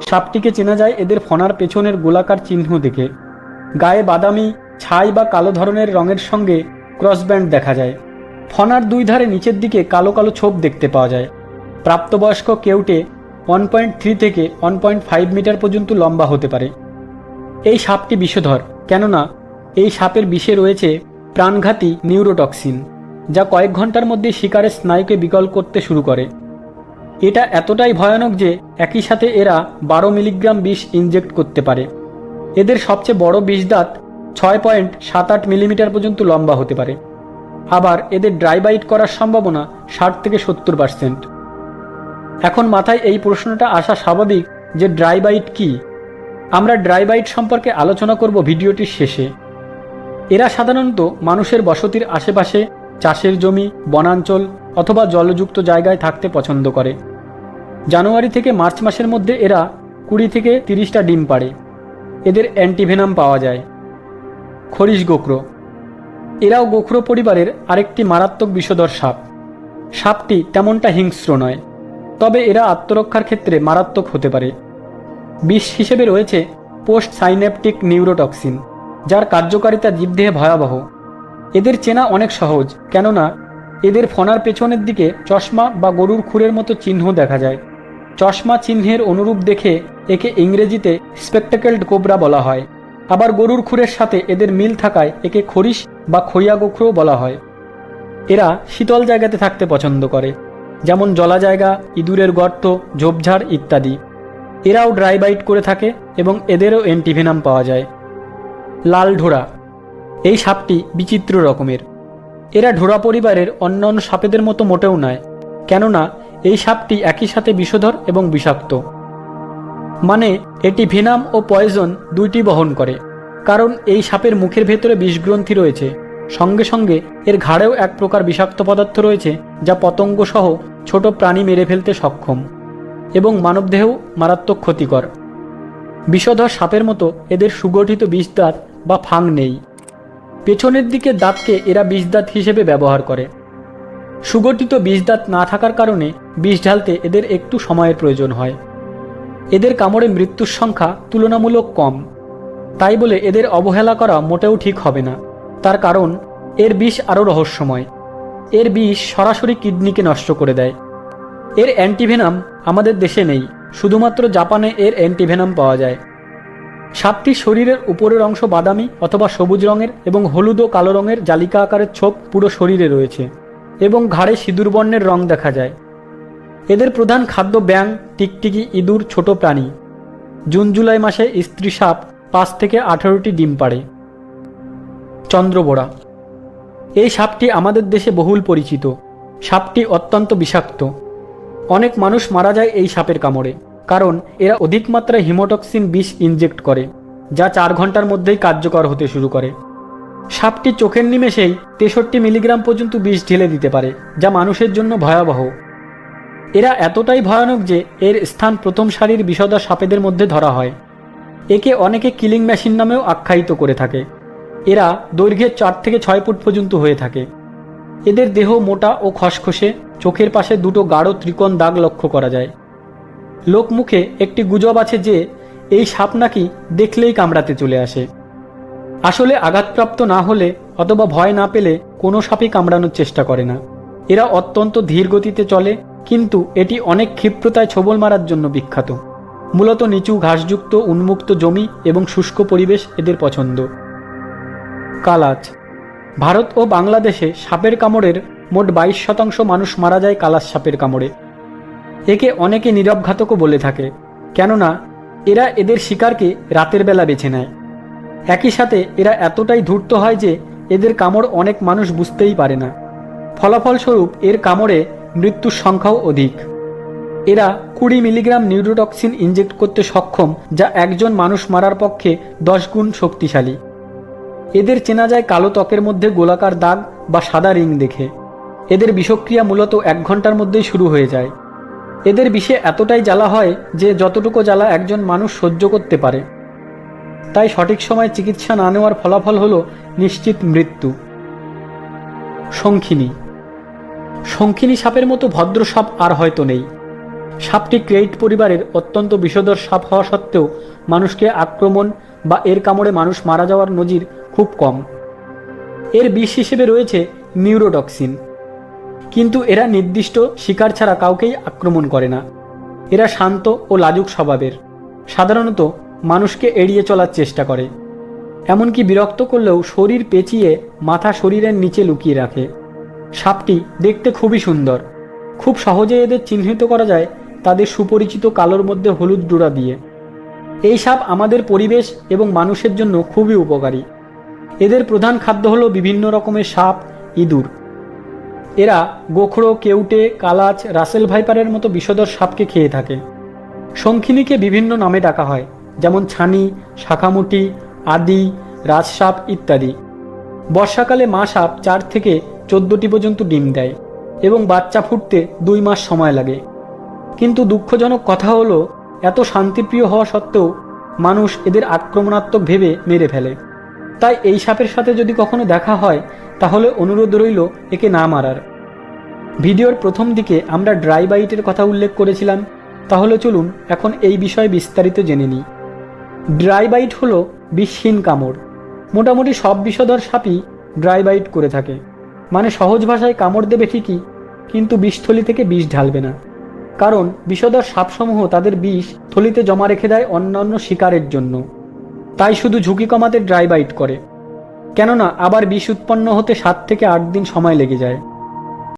সাপটিকে চেনা যায় এদের ফনার পেছনের গোলাকার চিহ্ন দেখে। গায়ে বাদামি, ছাই বা কালো ধরনের রঙের সঙ্গে ক্রসব্যান্ড দেখা যায়। ফনার দুই ধারে নিচের দিকে কালো কালো ছোপ দেখতে পাওয়া যায়। প্রাপ্তবয়স্ক কেউটে ওয়ান পয়েন্ট থ্রি থেকে ওয়ান পয়েন্ট ফাইভ মিটার পর্যন্ত লম্বা হতে পারে। এই সাপটি বিষধর, কেননা এই সাপের বিষে রয়েছে প্রাণঘাতী নিউরোটক্সিন, যা কয়েক ঘণ্টার মধ্যে শিকারের স্নায়ুকে বিকল করতে শুরু করে। এটা এতটাই ভয়ানক যে একই সাথে এরা বারো মিলিগ্রাম বিষ ইনজেক্ট করতে পারে। এদের সবচেয়ে বড় বিষদাঁত ছয় পয়েন্ট সাত আট মিলিমিটার পর্যন্ত লম্বা হতে পারে। আবার এদের ড্রাই বাইট করার সম্ভাবনা ষাট থেকে সত্তর পার্সেন্ট। এখন মাথায় এই প্রশ্নটা আসা স্বাভাবিক যে ড্রাই বাইট কি? আমরা ড্রাই বাইট সম্পর্কে আলোচনা করব ভিডিওটির শেষে। এরা সাধারণত মানুষের বসতির আশেপাশে চাষের জমি, বনাঞ্চল অথবা জলযুক্ত জায়গায় থাকতে পছন্দ করে। জানুয়ারি থেকে মার্চ মাসের মধ্যে এরা কুড়ি থেকে তিরিশটা ডিম পাড়ে। এদের অ্যান্টিভেনাম পাওয়া যায়। খরিশ গোখরো। এরাও গোখরো পরিবারের আরেকটি মারাত্মক বিষধর সাপ। সাপটি তেমনটা হিংস্র নয়, তবে এরা আত্মরক্ষার ক্ষেত্রে মারাত্মক হতে পারে। বিষ হিসেবে রয়েছে পোস্ট সাইন্যাপটিক নিউরোটক্সিন, যার কার্যকারিতা জীবদেহে ভয়াবহ। এদের চেনা অনেক সহজ, কেননা এদের ফনার পেছনের দিকে চশমা বা গরুর খুরের মতো চিহ্ন দেখা যায়। চশমা চিহ্নের অনুরূপ দেখে একে ইংরেজিতে স্পেকটাকেলড কোবরা বলা হয়। আবার গরুর খুরের সাথে এদের মিল থাকায় একে খরিশ বা খইয়া গোখরো বলা হয়। এরা শীতল জায়গাতে থাকতে পছন্দ করে, যেমন জলা জায়গা, ইঁদুরের গর্ত, ঝোপঝাড় ইত্যাদি। এরাও ড্রাই বাইট করে থাকে এবং এদেরও অ্যান্টিভেনাম পাওয়া যায়। লাল ঢোড়া। এই সাপটি বিচিত্র রকমের। এরা ঢোড়া পরিবারের অন্যান্য সাপেদের মতো মোটেও নয়, কেননা এই সাপটি একই সাথে বিষধর এবং বিষাক্ত। মানে এটি ভেনাম ও পয়জন দুইটি বহন করে, কারণ এই সাপের মুখের ভেতরে বিষগ্রন্থি রয়েছে। সঙ্গে সঙ্গে এর ঘাড়েও এক প্রকার বিষাক্ত পদার্থ রয়েছে, যা পতঙ্গ সহ ছোট প্রাণী মেরে ফেলতে সক্ষম, এবং মানবদেহেও মারাত্মক ক্ষতিকর। বিষধর সাপের মতো এদের সুগঠিত বিষদাঁত বা ফাং নেই। পেছনের দিকে দাঁতকে এরা বিষদাঁত হিসেবে ব্যবহার করে। সুগঠিত বিষদাঁত না থাকার কারণে বিষ ঢালতে এদের একটু সময়ের প্রয়োজন হয়। এদের কামড়ে মৃত্যুর সংখ্যা তুলনামূলক কম। তাই বলে এদের অবহেলা করা মোটেও ঠিক হবে না। তার কারণ, এর বিষ আরও রহস্যময়। এর বিষ সরাসরি কিডনিকে নষ্ট করে দেয়। এর অ্যান্টিভেনাম আমাদের দেশে নেই। শুধুমাত্র জাপানে এর অ্যান্টিভেনাম পাওয়া যায়। সাপটির শরীরের উপরের অংশ বাদামি অথবা সবুজ রঙের এবং হলুদ ও কালো রঙের জালিকা আকারের ছোপ পুরো শরীরে রয়েছে এবং ঘাড়ে সিঁদুর বর্ণের রং দেখা যায়। এদের প্রধান খাদ্য ব্যাং টিকটিকি, ইঁদুর, ছোট প্রাণী। জুন জুলাই মাসে স্ত্রী সাপ পাঁচ থেকে আঠারোটি ডিম পাড়ে। চন্দ্রবোড়া। এই সাপটি আমাদের দেশে বহুল পরিচিত। সাপটি অত্যন্ত বিষাক্ত। অনেক মানুষ মারা যায় এই সাপের কামড়ে। কারণ এরা অধিক মাত্রায় হিমোটক্সিন বিষ ইনজেক্ট করে, যা চার ঘণ্টার মধ্যেই কার্যকর হতে শুরু করে। সাপটি চোখের নিমেষেই তেষট্টি মিলিগ্রাম পর্যন্ত বিষ ঢেলে দিতে পারে, যা মানুষের জন্য ভয়াবহ। এরা এতটাই ভয়ানক যে এর স্থান প্রথম সারির বিষদা সাপেদের মধ্যে ধরা হয়। একে অনেকে কিলিং মেশিন নামেও আখ্যায়িত করে থাকে। এরা দৈর্ঘ্যের চার থেকে ছয় ফুট পর্যন্ত হয়ে থাকে। এদের দেহ মোটা ও খসখসে, চোখের পাশে দুটো গাঢ় ত্রিকোণ দাগ লক্ষ্য করা যায়। লোকমুখে একটি গুজব আছে যে, এই সাপ নাকি দেখলেই কামড়াতে চলে আসে। আসলে আঘাতপ্রাপ্ত না হলে অথবা ভয় না পেলে কোনো সাপই কামড়ানোর চেষ্টা করে না। এরা অত্যন্ত ধীর গতিতে চলে, কিন্তু এটি অনেক ক্ষিপ্রতায় ছোবল মারার জন্য বিখ্যাত। মূলত নিচু ঘাসযুক্ত, উন্মুক্ত জমি এবং শুষ্ক পরিবেশ এদের পছন্দ। কালাচ ভারত ও বাংলাদেশে সাপের কামড়ের মোট বাইশ শতাংশ মানুষ মারা যায় কালাস সাপের কামড়ে। একে অনেকে নীরবঘাতকও বলে থাকে, কেননা এরা এদের শিকারকে রাতের বেলা বেছে নেয়। একই সাথে এরা এতটাই ধূর্ত হয় যে এদের কামড় অনেক মানুষ বুঝতেই পারে না। ফলাফলস্বরূপ এর কামড়ে মৃত্যুর সংখ্যাও অধিক। এরা কুড়ি মিলিগ্রাম নিউরোটক্সিন ইনজেক্ট করতে সক্ষম, যা একজন মানুষ মারার পক্ষে দশ গুণ শক্তিশালী। এদের চেনা যায় কালো ত্বকের মধ্যে গোলাকার দাগ বা সাদা রিং দেখে। এদের বিষক্রিয়া মূলত এক ঘণ্টার মধ্যেই শুরু হয়ে যায়। এদের বিষে এতটাই জ্বালা হয় যে যতটুকু জ্বালা একজন মানুষ সহ্য করতে পারে। তাই সঠিক সময় চিকিৎসা না নেওয়ার ফলাফল হলো নিশ্চিত মৃত্যু। শঙ্খিনী শঙ্খিনী সাপের মতো ভদ্র সাপ আর হয়তো নেই। সাপটি ক্রেইট পরিবারের অত্যন্ত বিষধর সাপ হওয়া সত্ত্বেও মানুষকে আক্রমণ বা এর কামড়ে মানুষ মারা যাওয়ার নজির খুব কম। এর বিষ হিসেবে রয়েছে নিউরোটক্সিন কিন্তু এরা নির্দিষ্ট, শিকার ছাড়া কাউকেই আক্রমণ করে না। এরা শান্ত ও লাজুক স্বভাবের। সাধারণত মানুষকে এড়িয়ে চলার চেষ্টা করে। এমনকি বিরক্ত করলেও শরীর পেঁচিয়ে মাথা শরীরের নিচে লুকিয়ে রাখে। সাপটি দেখতে খুবই সুন্দর। খুব সহজে এদের চিহ্নিত করা যায় তাদের সুপরিচিত কালোর মধ্যে হলুদ ডোরা দিয়ে। এই সাপ আমাদের পরিবেশ এবং মানুষের জন্য খুবই উপকারী। এদের প্রধান খাদ্য হলো বিভিন্ন রকমের সাপ, ইঁদুর। এরা গোখরো, কেউটে, কালাচ, রাসেল ভাইপারের মতো বিষধর সাপকে খেয়ে থাকে। শঙ্খিনীকে বিভিন্ন নামে ডাকা হয়, যেমন ছানি, শাখামুটি, আদি, রাজসাপ ইত্যাদি। বর্ষাকালে মা সাপ চার থেকে চোদ্দটি পর্যন্ত ডিম দেয় এবং বাচ্চা ফুটতে দুই মাস সময় লাগে। কিন্তু দুঃখজনক কথা হলো, এত শান্তিপ্রিয় হওয়া সত্ত্বেও মানুষ এদের আক্রমণাত্মক ভেবে মেরে ফেলে। তাই এই সাপের সাথে যদি কখনো দেখা হয় তাহলে অনুরোধ রইল একে না মারার। ভিডিওর প্রথম দিকে আমরা ড্রাই বাইটের কথা উল্লেখ করেছিলাম, তাহলে চলুন এখন এই বিষয়ে বিস্তারিত জেনে নিই। ড্রাই বাইট হলো বিষহীন কামড়। মোটামুটি সব বিষধর সাপই ড্রাই বাইট করে থাকে। মানে সহজ ভাষায় কামড় দেবে ঠিকই, কিন্তু বিষথলি থেকে বিষ ঢালবে না। কারণ বিষধর সাপসমূহ তাদের বিষ থলিতে জমা রেখে দেয় অন্যান্য শিকারের জন্য। তাই শুধু ঝুঁকি কমাতে ড্রাই বাইট করে। কেননা আবার বিষ উৎপন্ন হতে সাত থেকে আট দিন সময় লেগে যায়।